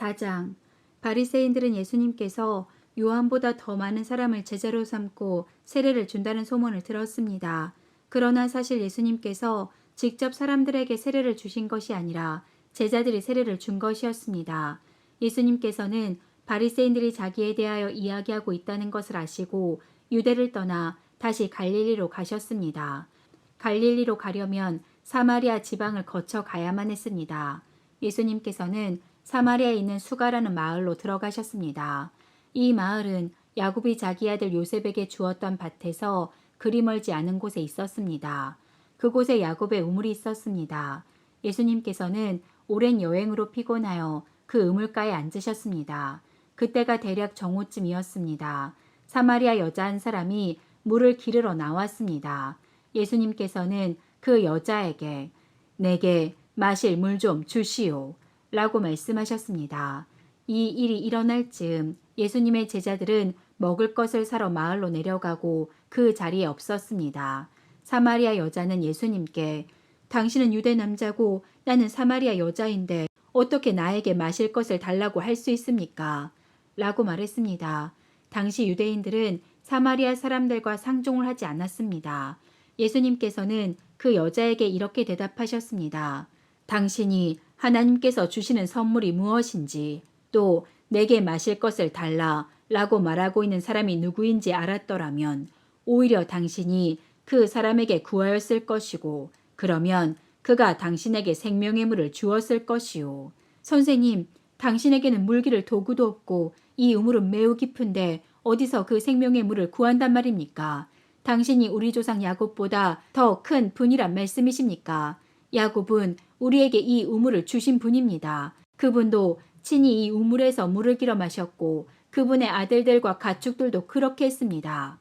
4장 바리새인들은 예수님께서 요한보다 더 많은 사람을 제자로 삼고 세례를 준다는 소문을 들었습니다. 그러나 사실 예수님께서 직접 사람들에게 세례를 주신 것이 아니라 제자들이 세례를 준 것이었습니다. 예수님께서는 바리새인들이 자기에 대하여 이야기하고 있다는 것을 아시고 유대를 떠나 다시 갈릴리로 가셨습니다. 갈릴리로 가려면 사마리아 지방을 거쳐 가야만 했습니다. 예수님께서는 사마리아에 있는 수가라는 마을로 들어가셨습니다. 이 마을은 야곱이 자기 아들 요셉에게 주었던 밭에서 그리 멀지 않은 곳에 있었습니다. 그곳에 야곱의 우물이 있었습니다. 예수님께서는 오랜 여행으로 피곤하여 그 우물가에 앉으셨습니다. 그때가 대략 정오쯤이었습니다. 사마리아 여자 한 사람이 물을 기르러 나왔습니다. 예수님께서는 그 여자에게 내게 마실 물 좀 주시오. 라고 말씀하셨습니다. 이 일이 일어날 즈음 예수님의 제자들은 먹을 것을 사러 마을로 내려가고 그 자리에 없었습니다. 사마리아 여자는 예수님께 당신은 유대 남자고 나는 사마리아 여자인데 어떻게 나에게 마실 것을 달라고 할 수 있습니까? 라고 말했습니다. 당시 유대인들은 사마리아 사람들과 상종을 하지 않았습니다. 예수님께서는 그 여자에게 이렇게 대답하셨습니다. 당신이 하나님께서 주시는 선물이 무엇인지 또 내게 마실 것을 달라 라고 말하고 있는 사람이 누구인지 알았더라면 오히려 당신이 그 사람에게 구하였을 것이고 그러면 그가 당신에게 생명의 물을 주었을 것이요. 선생님, 당신에게는 물기를 도구도 없고 이 우물은 매우 깊은데 어디서 그 생명의 물을 구한단 말입니까? 당신이 우리 조상 야곱보다 더 큰 분이란 말씀이십니까? 야곱은 우리에게 이 우물을 주신 분입니다. 그분도 친히 이 우물에서 물을 길어 마셨고 그분의 아들들과 가축들도 그렇게 했습니다.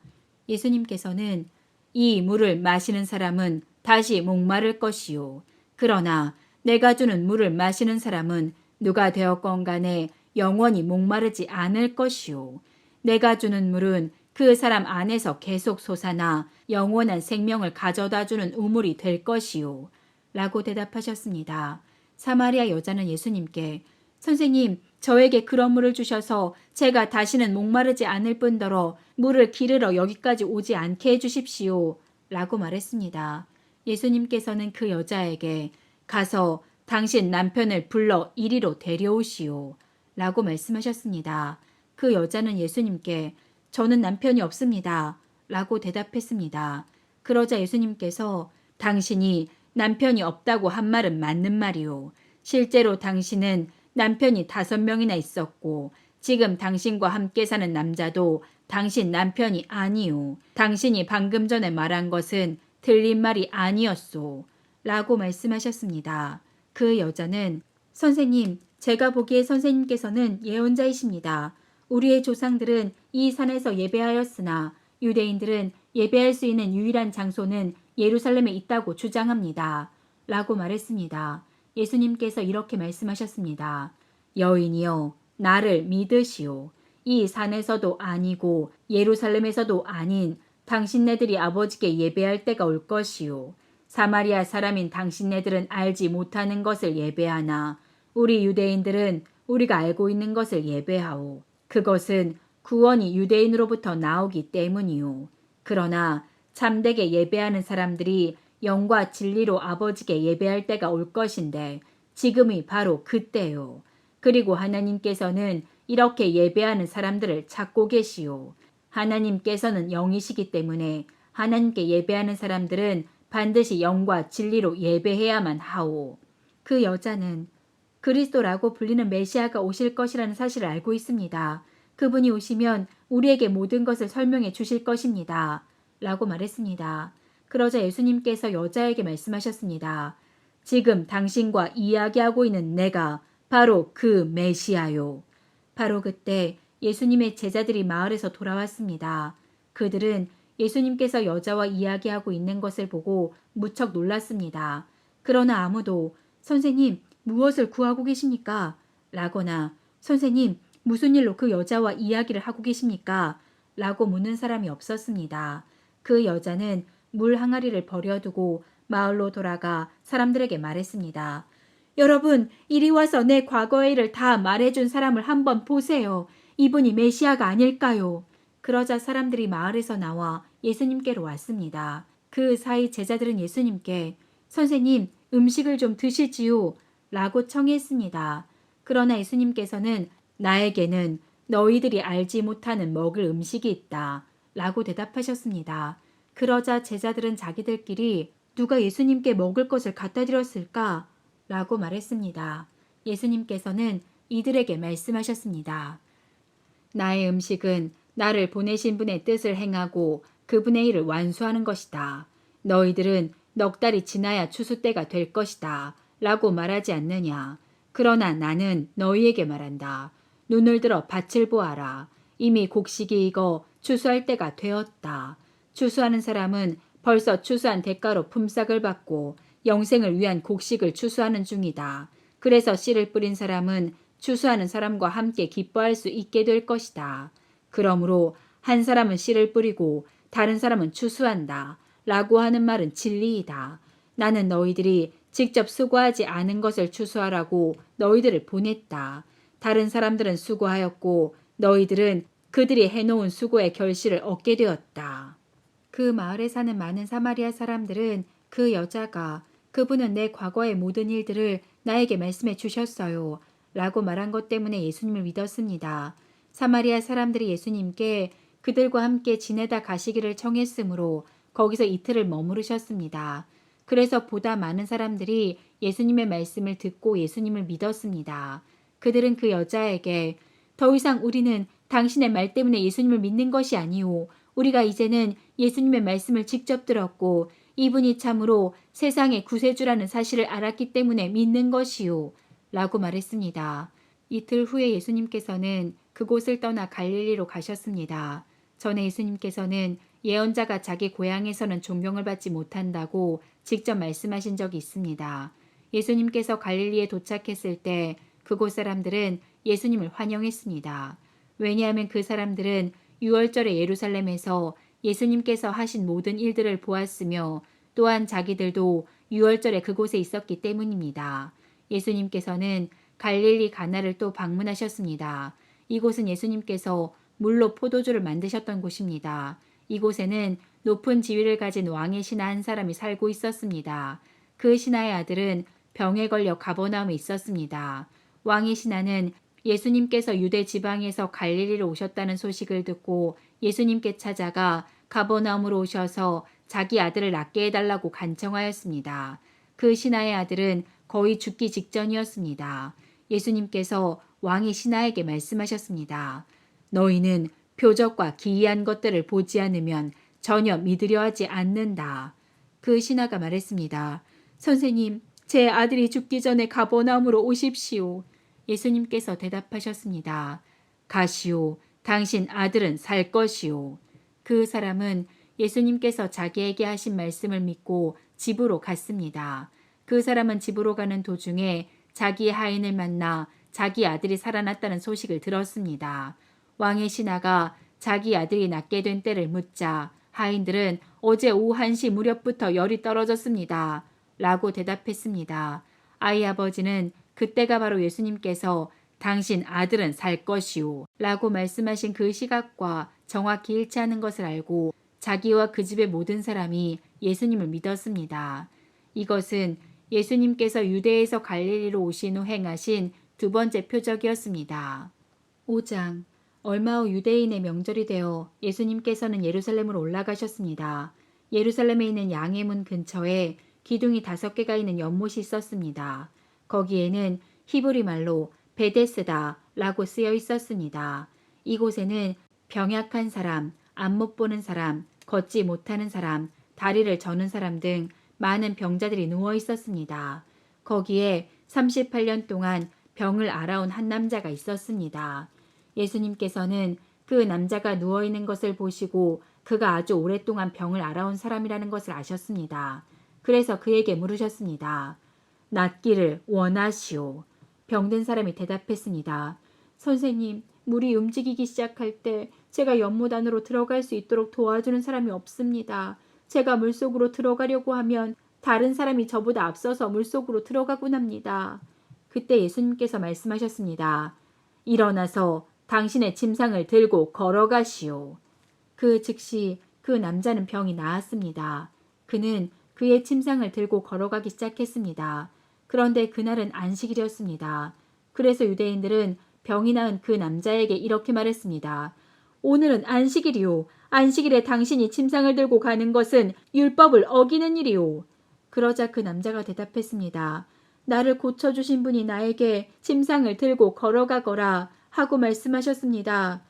예수님께서는 이 물을 마시는 사람은 다시 목마를 것이요. 그러나 내가 주는 물을 마시는 사람은 누가 되었건 간에 영원히 목마르지 않을 것이요. 내가 주는 물은 그 사람 안에서 계속 솟아나 영원한 생명을 가져다 주는 우물이 될 것이요. 라고 대답하셨습니다. 사마리아 여자는 예수님께 선생님, 저에게 그런 물을 주셔서 제가 다시는 목마르지 않을 뿐더러 물을 기르러 여기까지 오지 않게 해주십시오. 라고 말했습니다. 예수님께서는 그 여자에게 가서 당신 남편을 불러 이리로 데려오시오. 라고 말씀하셨습니다. 그 여자는 예수님께 저는 남편이 없습니다. 라고 대답했습니다. 그러자 예수님께서 당신이 남편이 없다고 한 말은 맞는 말이오. 실제로 당신은 남편이 다섯 명이나 있었고 지금 당신과 함께 사는 남자도 당신 남편이 아니오. 당신이 방금 전에 말한 것은 틀린 말이 아니었소. 라고 말씀하셨습니다. 그 여자는 선생님, 제가 보기에 선생님께서는 예언자이십니다. 우리의 조상들은 이 산에서 예배하였으나 유대인들은 예배할 수 있는 유일한 장소는 예루살렘에 있다고 주장합니다. 라고 말했습니다. 예수님께서 이렇게 말씀하셨습니다. 여인이여, 나를 믿으시오. 이 산에서도 아니고 예루살렘에서도 아닌 당신네들이 아버지께 예배할 때가 올 것이요. 사마리아 사람인 당신네들은 알지 못하는 것을 예배하나 우리 유대인들은 우리가 알고 있는 것을 예배하오. 그것은 구원이 유대인으로부터 나오기 때문이요. 그러나 참되게 예배하는 사람들이 영과 진리로 아버지께 예배할 때가 올 것인데 지금이 바로 그때요. 그리고 하나님께서는 이렇게 예배하는 사람들을 찾고 계시오. 하나님께서는 영이시기 때문에 하나님께 예배하는 사람들은 반드시 영과 진리로 예배해야만 하오. 그 여자는 그리스도라고 불리는 메시아가 오실 것이라는 사실을 알고 있습니다. 그분이 오시면 우리에게 모든 것을 설명해 주실 것입니다. 라고 말했습니다. 그러자 예수님께서 여자에게 말씀하셨습니다. 지금 당신과 이야기하고 있는 내가 바로 그 메시아요. 바로 그때 예수님의 제자들이 마을에서 돌아왔습니다. 그들은 예수님께서 여자와 이야기하고 있는 것을 보고 무척 놀랐습니다. 그러나 아무도 선생님, 무엇을 구하고 계십니까? 라거나 선생님, 무슨 일로 그 여자와 이야기를 하고 계십니까? 라고 묻는 사람이 없었습니다. 그 여자는 물 항아리를 버려두고 마을로 돌아가 사람들에게 말했습니다. 여러분, 이리 와서 내 과거의 일을 다 말해준 사람을 한번 보세요. 이분이 메시아가 아닐까요? 그러자 사람들이 마을에서 나와 예수님께로 왔습니다. 그 사이 제자들은 예수님께 선생님, 음식을 좀 드시지요. 라고 청했습니다. 그러나 예수님께서는 나에게는 너희들이 알지 못하는 먹을 음식이 있다. 라고 대답하셨습니다. 그러자 제자들은 자기들끼리 누가 예수님께 먹을 것을 갖다 드렸을까? 라고 말했습니다. 예수님께서는 이들에게 말씀하셨습니다. 나의 음식은 나를 보내신 분의 뜻을 행하고 그분의 일을 완수하는 것이다. 너희들은 넉 달이 지나야 추수 때가 될 것이다. 라고 말하지 않느냐. 그러나 나는 너희에게 말한다. 눈을 들어 밭을 보아라. 이미 곡식이 익어 추수할 때가 되었다. 추수하는 사람은 벌써 추수한 대가로 품삯을 받고 영생을 위한 곡식을 추수하는 중이다. 그래서 씨를 뿌린 사람은 추수하는 사람과 함께 기뻐할 수 있게 될 것이다. 그러므로 한 사람은 씨를 뿌리고 다른 사람은 추수한다. 라고 하는 말은 진리이다. 나는 너희들이 직접 수고하지 않은 것을 추수하라고 너희들을 보냈다. 다른 사람들은 수고하였고 너희들은 그들이 해놓은 수고의 결실을 얻게 되었다. 그 마을에 사는 많은 사마리아 사람들은 그 여자가 그분은 내 과거의 모든 일들을 나에게 말씀해 주셨어요. 라고 말한 것 때문에 예수님을 믿었습니다. 사마리아 사람들이 예수님께 그들과 함께 지내다 가시기를 청했으므로 거기서 이틀을 머무르셨습니다. 그래서 보다 많은 사람들이 예수님의 말씀을 듣고 예수님을 믿었습니다. 그들은 그 여자에게 더 이상 우리는 당신의 말 때문에 예수님을 믿는 것이 아니오. 우리가 이제는 예수님의 말씀을 직접 들었고 이분이 참으로 세상의 구세주라는 사실을 알았기 때문에 믿는 것이오. 라고 말했습니다. 이틀 후에 예수님께서는 그곳을 떠나 갈릴리로 가셨습니다. 전에 예수님께서는 예언자가 자기 고향에서는 존경을 받지 못한다고 직접 말씀하신 적이 있습니다. 예수님께서 갈릴리에 도착했을 때 그곳 사람들은 예수님을 환영했습니다. 왜냐하면 그 사람들은 6월절에 예루살렘에서 예수님께서 하신 모든 일들을 보았으며 또한 자기들도 6월절에 그곳에 있었기 때문입니다. 예수님께서는 갈릴리 가나를 또 방문하셨습니다. 이곳은 예수님께서 물로 포도주를 만드셨던 곳입니다. 이곳에는 높은 지위를 가진 왕의 신하 한 사람이 살고 있었습니다. 그 신하의 아들은 병에 걸려 가버나움에 있었습니다. 왕의 신하는 예수님께서 유대 지방에서 갈릴리로 오셨다는 소식을 듣고 예수님께 찾아가 가버나움으로 오셔서 자기 아들을 낫게 해달라고 간청하였습니다. 그 신하의 아들은 거의 죽기 직전이었습니다. 예수님께서 왕의 신하에게 말씀하셨습니다. 너희는 표적과 기이한 것들을 보지 않으면 전혀 믿으려 하지 않는다. 그 신하가 말했습니다. 선생님, 제 아들이 죽기 전에 가버나움으로 오십시오. 예수님께서 대답하셨습니다. 가시오. 당신 아들은 살 것이오. 그 사람은 예수님께서 자기에게 하신 말씀을 믿고 집으로 갔습니다. 그 사람은 집으로 가는 도중에 자기 하인을 만나 자기 아들이 살아났다는 소식을 들었습니다. 왕의 신하가 자기 아들이 낫게 된 때를 묻자 하인들은 어제 오후 1시 무렵부터 열이 떨어졌습니다. 라고 대답했습니다. 아이 아버지는 그때가 바로 예수님께서 당신 아들은 살 것이오. 라고 말씀하신 그 시각과 정확히 일치하는 것을 알고 자기와 그 집의 모든 사람이 예수님을 믿었습니다. 이것은 예수님께서 유대에서 갈릴리로 오신 후 행하신 두 번째 표적이었습니다. 5장 얼마 후 유대인의 명절이 되어 예수님께서는 예루살렘으로 올라가셨습니다. 예루살렘에 있는 양의 문 근처에 기둥이 다섯 개가 있는 연못이 있었습니다. 거기에는 히브리 말로 베데스다라고 쓰여 있었습니다. 이곳에는 병약한 사람, 안 못 보는 사람, 걷지 못하는 사람, 다리를 저는 사람 등 많은 병자들이 누워 있었습니다. 거기에 38년 동안 병을 알아온 한 남자가 있었습니다. 예수님께서는 그 남자가 누워 있는 것을 보시고 그가 아주 오랫동안 병을 알아온 사람이라는 것을 아셨습니다. 그래서 그에게 물으셨습니다. 낫기를 원하시오. 병든 사람이 대답했습니다. 선생님, 물이 움직이기 시작할 때 제가 연못 안으로 들어갈 수 있도록 도와주는 사람이 없습니다. 제가 물속으로 들어가려고 하면 다른 사람이 저보다 앞서서 물속으로 들어가곤 합니다. 그때 예수님께서 말씀하셨습니다. 일어나서 당신의 침상을 들고 걸어가시오. 그 즉시 그 남자는 병이 나았습니다. 그는 그의 침상을 들고 걸어가기 시작했습니다. 그런데 그날은 안식일이었습니다. 그래서 유대인들은 병이 나은 그 남자에게 이렇게 말했습니다. 오늘은 안식일이오. 안식일에 당신이 침상을 들고 가는 것은 율법을 어기는 일이오. 그러자 그 남자가 대답했습니다. 나를 고쳐주신 분이 나에게 침상을 들고 걸어가거라 하고 말씀하셨습니다.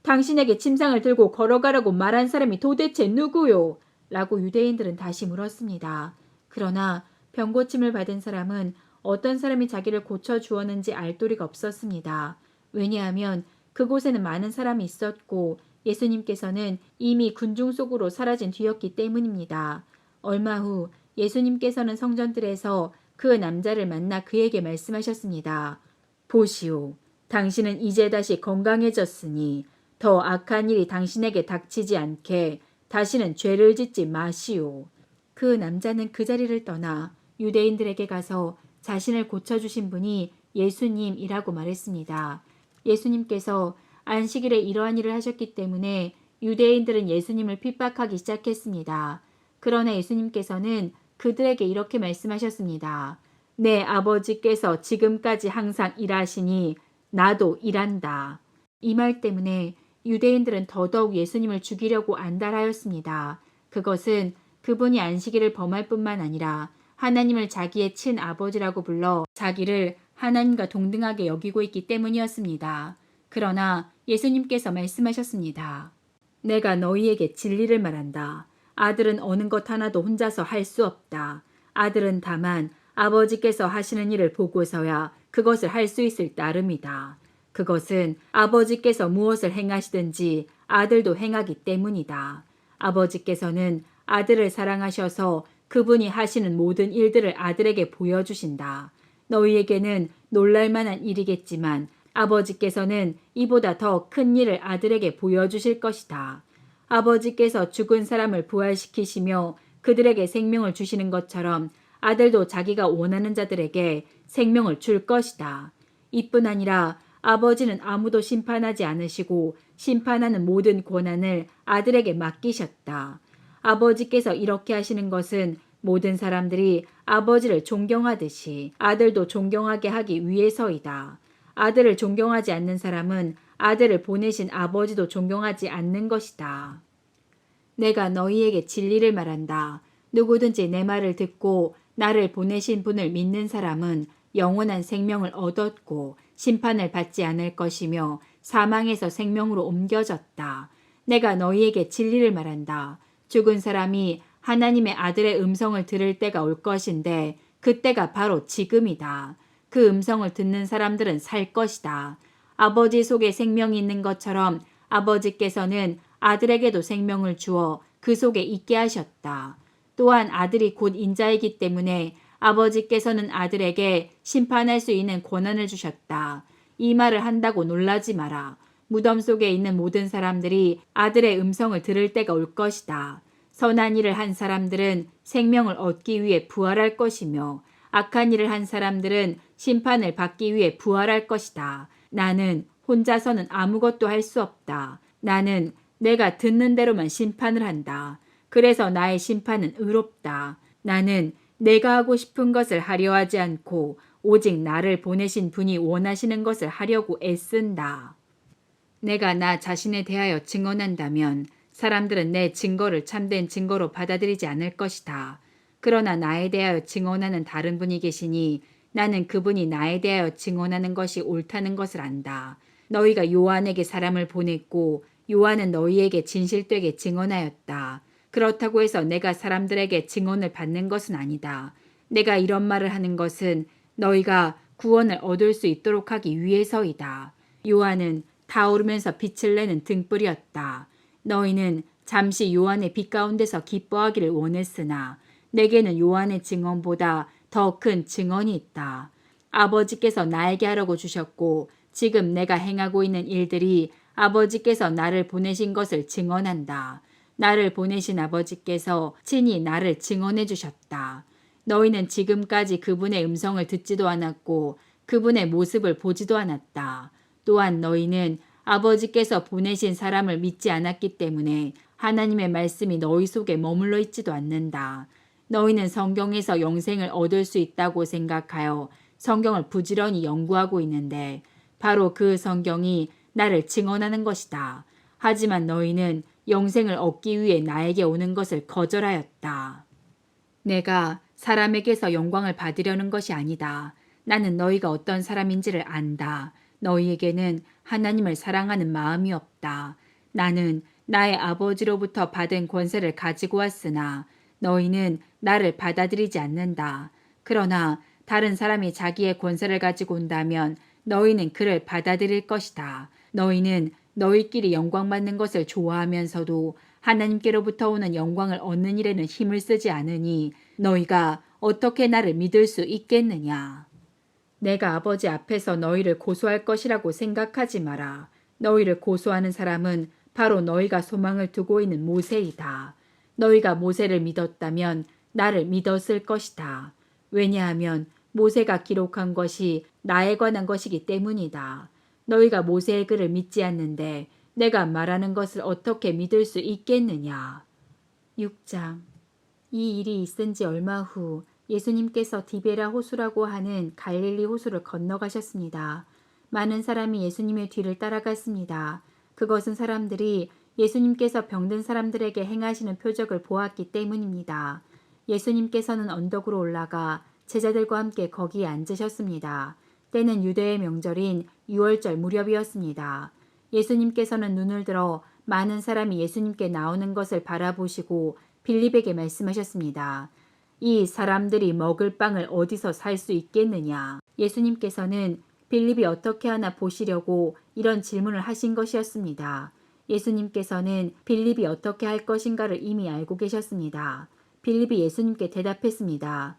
당신에게 침상을 들고 걸어가라고 말한 사람이 도대체 누구요? 라고 유대인들은 다시 물었습니다. 그러나 병고침을 받은 사람은 어떤 사람이 자기를 고쳐 주었는지 알 도리가 없었습니다. 왜냐하면 그곳에는 많은 사람이 있었고 예수님께서는 이미 군중 속으로 사라진 뒤였기 때문입니다. 얼마 후 예수님께서는 성전들에서 그 남자를 만나 그에게 말씀하셨습니다. 보시오. 당신은 이제 다시 건강해졌으니 더 악한 일이 당신에게 닥치지 않게 다시는 죄를 짓지 마시오. 그 남자는 그 자리를 떠나 유대인들에게 가서 자신을 고쳐주신 분이 예수님이라고 말했습니다. 예수님께서 안식일에 이러한 일을 하셨기 때문에 유대인들은 예수님을 핍박하기 시작했습니다. 그러나 예수님께서는 그들에게 이렇게 말씀하셨습니다. 내 아버지께서 지금까지 항상 일하시니 나도 일한다. 이 말 때문에 유대인들은 더더욱 예수님을 죽이려고 안달하였습니다. 그것은 그분이 안식일을 범할 뿐만 아니라 하나님을 자기의 친아버지라고 불러 자기를 하나님과 동등하게 여기고 있기 때문이었습니다. 그러나 예수님께서 말씀하셨습니다. 내가 너희에게 진리를 말한다. 아들은 어느 것 하나도 혼자서 할 수 없다. 아들은 다만 아버지께서 하시는 일을 보고서야 그것을 할 수 있을 따름이다. 그것은 아버지께서 무엇을 행하시든지 아들도 행하기 때문이다. 아버지께서는 아들을 사랑하셔서 그분이 하시는 모든 일들을 아들에게 보여주신다. 너희에게는 놀랄만한 일이겠지만 아버지께서는 이보다 더 큰 일을 아들에게 보여주실 것이다. 아버지께서 죽은 사람을 부활시키시며 그들에게 생명을 주시는 것처럼 아들도 자기가 원하는 자들에게 생명을 줄 것이다. 이뿐 아니라 아버지는 아무도 심판하지 않으시고 심판하는 모든 권한을 아들에게 맡기셨다. 아버지께서 이렇게 하시는 것은 모든 사람들이 아버지를 존경하듯이 아들도 존경하게 하기 위해서이다. 아들을 존경하지 않는 사람은 아들을 보내신 아버지도 존경하지 않는 것이다. 내가 너희에게 진리를 말한다. 누구든지 내 말을 듣고 나를 보내신 분을 믿는 사람은 영원한 생명을 얻었고 심판을 받지 않을 것이며 사망에서 생명으로 옮겨졌다. 내가 너희에게 진리를 말한다. 죽은 사람이 하나님의 아들의 음성을 들을 때가 올 것인데 그때가 바로 지금이다. 그 음성을 듣는 사람들은 살 것이다. 아버지 속에 생명이 있는 것처럼 아버지께서는 아들에게도 생명을 주어 그 속에 있게 하셨다. 또한 아들이 곧 인자이기 때문에 아버지께서는 아들에게 심판할 수 있는 권한을 주셨다. 이 말을 한다고 놀라지 마라. 무덤 속에 있는 모든 사람들이 아들의 음성을 들을 때가 올 것이다. 선한 일을 한 사람들은 생명을 얻기 위해 부활할 것이며 악한 일을 한 사람들은 심판을 받기 위해 부활할 것이다. 나는 혼자서는 아무것도 할 수 없다. 나는 내가 듣는 대로만 심판을 한다. 그래서 나의 심판은 의롭다. 나는 내가 하고 싶은 것을 하려 하지 않고 오직 나를 보내신 분이 원하시는 것을 하려고 애쓴다. 내가 나 자신에 대하여 증언한다면 사람들은 내 증거를 참된 증거로 받아들이지 않을 것이다. 그러나 나에 대하여 증언하는 다른 분이 계시니 나는 그분이 나에 대하여 증언하는 것이 옳다는 것을 안다. 너희가 요한에게 사람을 보냈고 요한은 너희에게 진실되게 증언하였다. 그렇다고 해서 내가 사람들에게 증언을 받는 것은 아니다. 내가 이런 말을 하는 것은 너희가 구원을 얻을 수 있도록 하기 위해서이다. 요한은 타오르면서 빛을 내는 등불이었다. 너희는 잠시 요한의 빛 가운데서 기뻐하기를 원했으나 내게는 요한의 증언보다 더 큰 증언이 있다. 아버지께서 나에게 하라고 주셨고 지금 내가 행하고 있는 일들이 아버지께서 나를 보내신 것을 증언한다. 나를 보내신 아버지께서 친히 나를 증언해 주셨다. 너희는 지금까지 그분의 음성을 듣지도 않았고 그분의 모습을 보지도 않았다. 또한 너희는 아버지께서 보내신 사람을 믿지 않았기 때문에 하나님의 말씀이 너희 속에 머물러 있지도 않는다. 너희는 성경에서 영생을 얻을 수 있다고 생각하여 성경을 부지런히 연구하고 있는데 바로 그 성경이 나를 증언하는 것이다. 하지만 너희는 영생을 얻기 위해 나에게 오는 것을 거절하였다. 내가 사람에게서 영광을 받으려는 것이 아니다. 나는 너희가 어떤 사람인지를 안다. 너희에게는 하나님을 사랑하는 마음이 없다. 나는 나의 아버지로부터 받은 권세를 가지고 왔으나 너희는 나를 받아들이지 않는다. 그러나 다른 사람이 자기의 권세를 가지고 온다면 너희는 그를 받아들일 것이다. 너희는 너희끼리 영광 받는 것을 좋아하면서도 하나님께로부터 오는 영광을 얻는 일에는 힘을 쓰지 않으니 너희가 어떻게 나를 믿을 수 있겠느냐. 내가 아버지 앞에서 너희를 고소할 것이라고 생각하지 마라. 너희를 고소하는 사람은 바로 너희가 소망을 두고 있는 모세이다. 너희가 모세를 믿었다면 나를 믿었을 것이다. 왜냐하면 모세가 기록한 것이 나에 관한 것이기 때문이다. 너희가 모세의 글을 믿지 않는데 내가 말하는 것을 어떻게 믿을 수 있겠느냐. 6장 이 일이 있은 지 얼마 후 예수님께서 디베라 호수라고 하는 갈릴리 호수를 건너가셨습니다. 많은 사람이 예수님의 뒤를 따라갔습니다. 그것은 사람들이 예수님께서 병든 사람들에게 행하시는 표적을 보았기 때문입니다. 예수님께서는 언덕으로 올라가 제자들과 함께 거기에 앉으셨습니다. 때는 유대의 명절인 6월절 무렵이었습니다. 예수님께서는 눈을 들어 많은 사람이 예수님께 나오는 것을 바라보시고 빌립에게 말씀하셨습니다. 이 사람들이 먹을 빵을 어디서 살 수 있겠느냐? 예수님께서는 빌립이 어떻게 하나 보시려고 이런 질문을 하신 것이었습니다. 예수님께서는 빌립이 어떻게 할 것인가를 이미 알고 계셨습니다. 빌립이 예수님께 대답했습니다.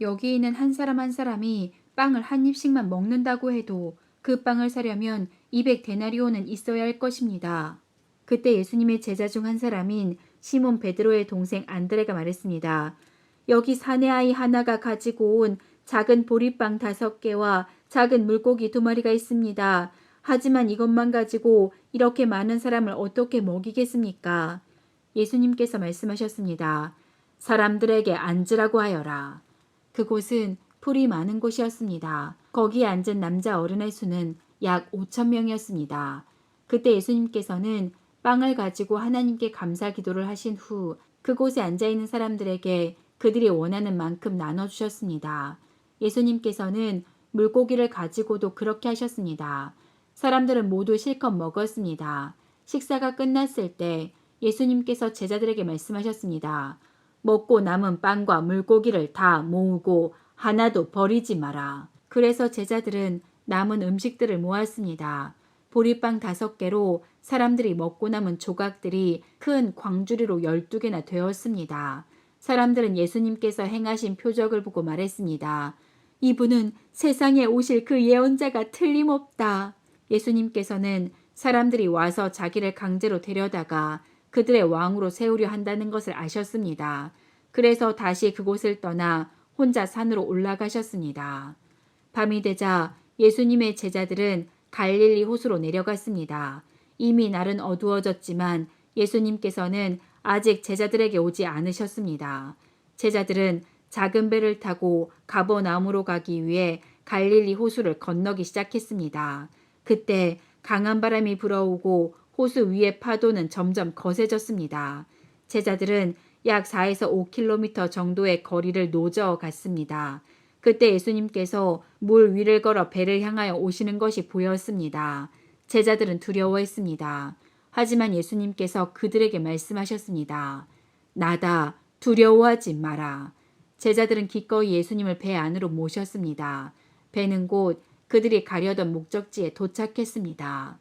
여기 있는 한 사람 한 사람이 빵을 한 입씩만 먹는다고 해도 그 빵을 사려면 200데나리온은 있어야 할 것입니다. 그때 예수님의 제자 중 한 사람인 시몬 베드로의 동생 안드레가 말했습니다. 여기 사내 아이 하나가 가지고 온 작은 보리빵 다섯 개와 작은 물고기 두 마리가 있습니다. 하지만 이것만 가지고 이렇게 많은 사람을 어떻게 먹이겠습니까? 예수님께서 말씀하셨습니다. 사람들에게 앉으라고 하여라. 그곳은 풀이 많은 곳이었습니다. 거기에 앉은 남자 어른의 수는 약 5천 명이었습니다. 그때 예수님께서는 빵을 가지고 하나님께 감사 기도를 하신 후 그곳에 앉아 있는 사람들에게 그들이 원하는 만큼 나눠 주셨습니다. 예수님께서는 물고기를 가지고도 그렇게 하셨습니다. 사람들은 모두 실컷 먹었습니다. 식사가 끝났을 때 예수님께서 제자들에게 말씀하셨습니다. 먹고 남은 빵과 물고기를 다 모으고 하나도 버리지 마라. 그래서 제자들은 남은 음식들을 모았습니다. 보리빵 다섯 개로 사람들이 먹고 남은 조각들이 큰 광주리로 12개나 되었습니다. 사람들은 예수님께서 행하신 표적을 보고 말했습니다. 이분은 세상에 오실 그 예언자가 틀림없다. 예수님께서는 사람들이 와서 자기를 강제로 데려다가 그들의 왕으로 세우려 한다는 것을 아셨습니다. 그래서 다시 그곳을 떠나 혼자 산으로 올라가셨습니다. 밤이 되자 예수님의 제자들은 갈릴리 호수로 내려갔습니다. 이미 날은 어두워졌지만 예수님께서는 아직 제자들에게 오지 않으셨습니다. 제자들은 작은 배를 타고 가버나움으로 가기 위해 갈릴리 호수를 건너기 시작했습니다. 그때 강한 바람이 불어오고 호수 위의 파도는 점점 거세졌습니다. 제자들은 약 4에서 5km 정도의 거리를 노저 갔습니다. 그때 예수님께서 물 위를 걸어 배를 향하여 오시는 것이 보였습니다. 제자들은 두려워했습니다. 하지만 예수님께서 그들에게 말씀하셨습니다. 나다 두려워하지 마라. 제자들은 기꺼이 예수님을 배 안으로 모셨습니다. 배는 곧 그들이 가려던 목적지에 도착했습니다.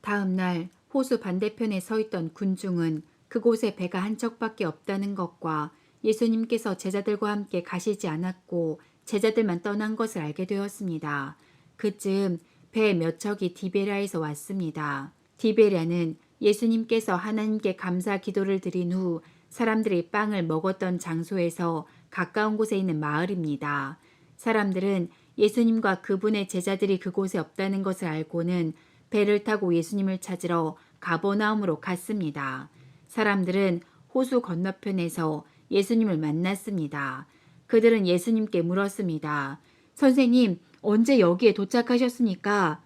다음 날 호수 반대편에 서 있던 군중은 그곳에 배가 한 척밖에 없다는 것과 예수님께서 제자들과 함께 가시지 않았고 제자들만 떠난 것을 알게 되었습니다. 그쯤 배 몇 척이 디베라에서 왔습니다. 디베라는 예수님께서 하나님께 감사 기도를 드린 후 사람들이 빵을 먹었던 장소에서 가까운 곳에 있는 마을입니다. 사람들은 예수님과 그분의 제자들이 그곳에 없다는 것을 알고는 배를 타고 예수님을 찾으러 가버나움으로 갔습니다. 사람들은 호수 건너편에서 예수님을 만났습니다. 그들은 예수님께 물었습니다. 선생님, 언제 여기에 도착하셨습니까?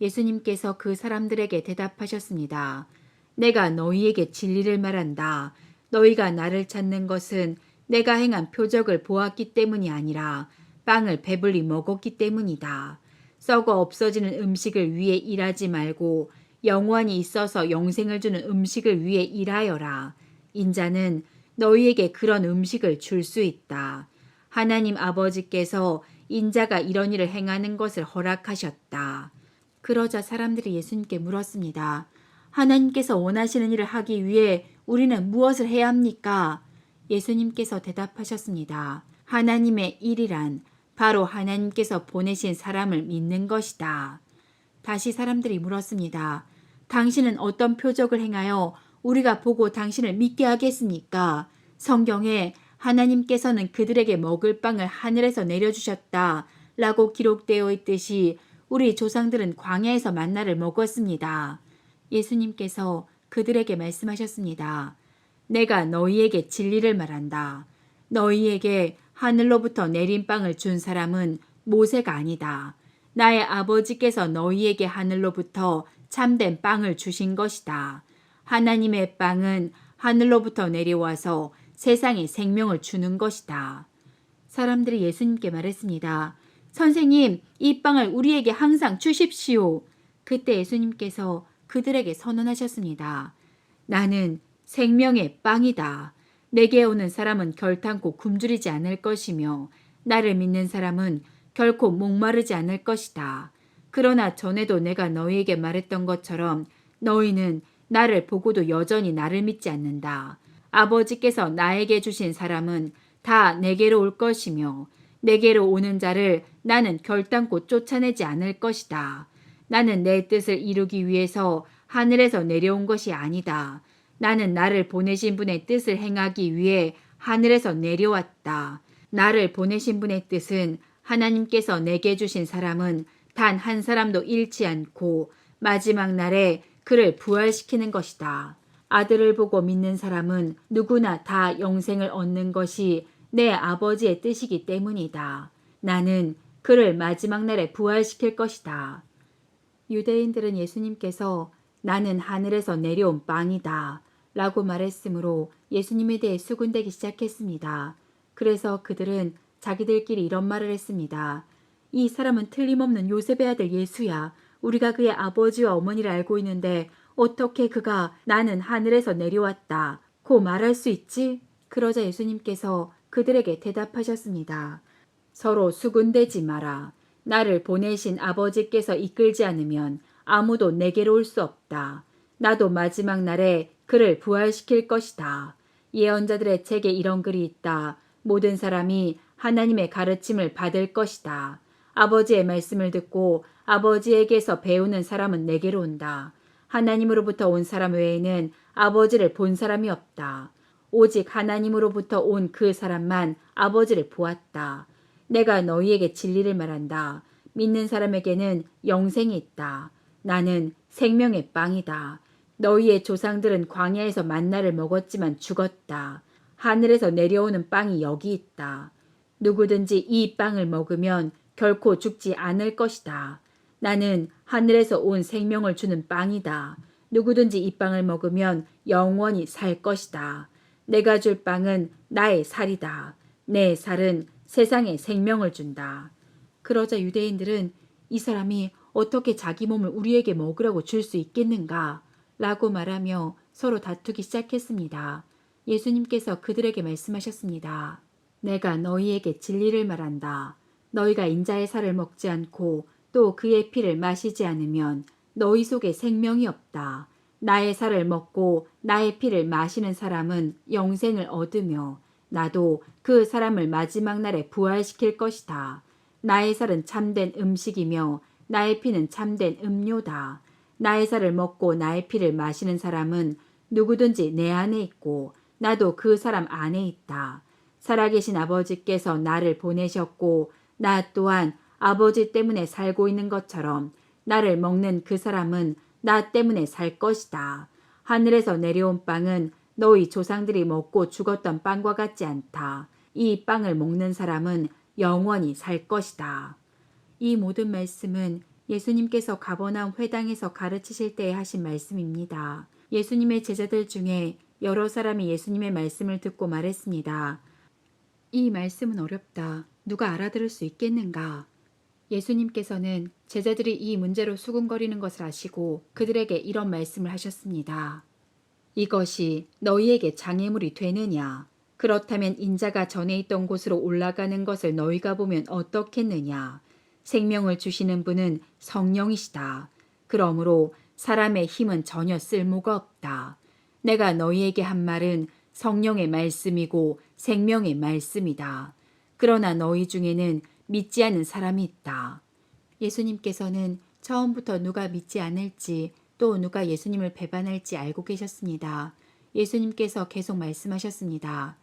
예수님께서 그 사람들에게 대답하셨습니다. 내가 너희에게 진리를 말한다. 너희가 나를 찾는 것은 내가 행한 표적을 보았기 때문이 아니라 빵을 배불리 먹었기 때문이다. 썩어 없어지는 음식을 위해 일하지 말고 영원히 있어서 영생을 주는 음식을 위해 일하여라. 인자는 너희에게 그런 음식을 줄 수 있다. 하나님 아버지께서 인자가 이런 일을 행하는 것을 허락하셨다. 그러자 사람들이 예수님께 물었습니다. 하나님께서 원하시는 일을 하기 위해 우리는 무엇을 해야 합니까? 예수님께서 대답하셨습니다. 하나님의 일이란 바로 하나님께서 보내신 사람을 믿는 것이다. 다시 사람들이 물었습니다. 당신은 어떤 표적을 행하여 우리가 보고 당신을 믿게 하겠습니까? 성경에 하나님께서는 그들에게 먹을 빵을 하늘에서 내려주셨다. 라고 기록되어 있듯이 우리 조상들은 광야에서 만나를 먹었습니다. 예수님께서 그들에게 말씀하셨습니다. 내가 너희에게 진리를 말한다. 너희에게 하늘로부터 내린 빵을 준 사람은 모세가 아니다. 나의 아버지께서 너희에게 하늘로부터 참된 빵을 주신 것이다. 하나님의 빵은 하늘로부터 내려와서 세상에 생명을 주는 것이다. 사람들이 예수님께 말했습니다. 선생님, 이 빵을 우리에게 항상 주십시오. 그때 예수님께서 그들에게 선언하셨습니다. 나는 생명의 빵이다. 내게 오는 사람은 결탄코 굶주리지 않을 것이며 나를 믿는 사람은 결코 목마르지 않을 것이다. 그러나 전에도 내가 너희에게 말했던 것처럼 너희는 나를 보고도 여전히 나를 믿지 않는다. 아버지께서 나에게 주신 사람은 다 내게로 올 것이며 내게로 오는 자를 나는 결단코 쫓아내지 않을 것이다. 나는 내 뜻을 이루기 위해서 하늘에서 내려온 것이 아니다. 나는 나를 보내신 분의 뜻을 행하기 위해 하늘에서 내려왔다. 나를 보내신 분의 뜻은 하나님께서 내게 주신 사람은 단 한 사람도 잃지 않고 마지막 날에 그를 부활시키는 것이다. 아들을 보고 믿는 사람은 누구나 다 영생을 얻는 것이 내 아버지의 뜻이기 때문이다. 나는 그를 마지막 날에 부활시킬 것이다. 유대인들은 예수님께서 나는 하늘에서 내려온 빵이다. 라고 말했으므로 예수님에 대해 수군대기 시작했습니다. 그래서 그들은 자기들끼리 이런 말을 했습니다. 이 사람은 틀림없는 요셉의 아들 예수야. 우리가 그의 아버지와 어머니를 알고 있는데 어떻게 그가 나는 하늘에서 내려왔다. 고 말할 수 있지? 그러자 예수님께서 그들에게 대답하셨습니다. 서로 수군대지 마라. 나를 보내신 아버지께서 이끌지 않으면 아무도 내게로 올 수 없다. 나도 마지막 날에 그를 부활시킬 것이다. 예언자들의 책에 이런 글이 있다. 모든 사람이 하나님의 가르침을 받을 것이다. 아버지의 말씀을 듣고 아버지에게서 배우는 사람은 내게로 온다. 하나님으로부터 온 사람 외에는 아버지를 본 사람이 없다. 오직 하나님으로부터 온 그 사람만 아버지를 보았다. 내가 너희에게 진리를 말한다. 믿는 사람에게는 영생이 있다. 나는 생명의 빵이다. 너희의 조상들은 광야에서 만나를 먹었지만 죽었다. 하늘에서 내려오는 빵이 여기 있다. 누구든지 이 빵을 먹으면 결코 죽지 않을 것이다. 나는 하늘에서 온 생명을 주는 빵이다. 누구든지 이 빵을 먹으면 영원히 살 것이다. 내가 줄 빵은 나의 살이다. 내 살은 세상에 생명을 준다. 그러자 유대인들은 이 사람이 어떻게 자기 몸을 우리에게 먹으라고 줄 수 있겠는가? 라고 말하며 서로 다투기 시작했습니다. 예수님께서 그들에게 말씀하셨습니다. 내가 너희에게 진리를 말한다. 너희가 인자의 살을 먹지 않고 또 그의 피를 마시지 않으면 너희 속에 생명이 없다. 나의 살을 먹고 나의 피를 마시는 사람은 영생을 얻으며 나도 그 사람을 마지막 날에 부활시킬 것이다. 나의 살은 참된 음식이며 나의 피는 참된 음료다. 나의 살을 먹고 나의 피를 마시는 사람은 누구든지 내 안에 있고 나도 그 사람 안에 있다. 살아계신 아버지께서 나를 보내셨고 나 또한 아버지 때문에 살고 있는 것처럼 나를 먹는 그 사람은 나 때문에 살 것이다. 하늘에서 내려온 빵은 너희 조상들이 먹고 죽었던 빵과 같지 않다. 이 빵을 먹는 사람은 영원히 살 것이다. 이 모든 말씀은 예수님께서 가버나움 회당에서 가르치실 때에 하신 말씀입니다. 예수님의 제자들 중에 여러 사람이 예수님의 말씀을 듣고 말했습니다. 이 말씀은 어렵다. 누가 알아들을 수 있겠는가? 예수님께서는 제자들이 이 문제로 수군거리는 것을 아시고 그들에게 이런 말씀을 하셨습니다. 이것이 너희에게 장애물이 되느냐? 그렇다면 인자가 전에 있던 곳으로 올라가는 것을 너희가 보면 어떻겠느냐? 생명을 주시는 분은 성령이시다. 그러므로 사람의 힘은 전혀 쓸모가 없다. 내가 너희에게 한 말은 성령의 말씀이고 생명의 말씀이다. 그러나 너희 중에는 믿지 않는 사람이 있다. 예수님께서는 처음부터 누가 믿지 않을지 또 누가 예수님을 배반할지 알고 계셨습니다. 예수님께서 계속 말씀하셨습니다.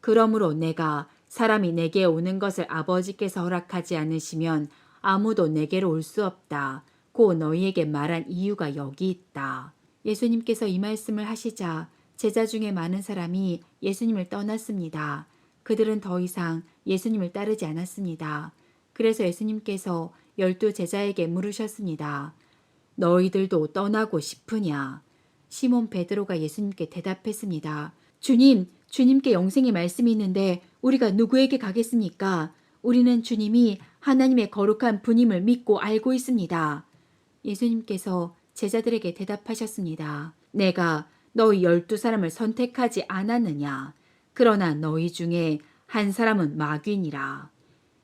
그러므로 내가 사람이 내게 오는 것을 아버지께서 허락하지 않으시면 아무도 내게로 올 수 없다. 고 너희에게 말한 이유가 여기 있다. 예수님께서 이 말씀을 하시자 제자 중에 많은 사람이 예수님을 떠났습니다. 그들은 더 이상 예수님을 따르지 않았습니다. 그래서 예수님께서 열두 제자에게 물으셨습니다. 너희들도 떠나고 싶으냐? 시몬 베드로가 예수님께 대답했습니다. 주님, 주님께 영생의 말씀이 있는데 우리가 누구에게 가겠습니까? 우리는 주님이 하나님의 거룩한 분임을 믿고 알고 있습니다. 예수님께서 제자들에게 대답하셨습니다. 내가 너희 열두 사람을 선택하지 않았느냐? 그러나 너희 중에 한 사람은 마귀니라.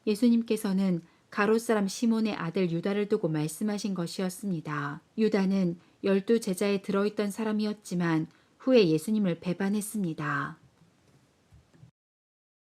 예수님께서는 가롯 사람 시몬의 아들 유다를 두고 말씀하신 것이었습니다. 유다는 열두 제자에 들어있던 사람이었지만 후에 예수님을 배반했습니다.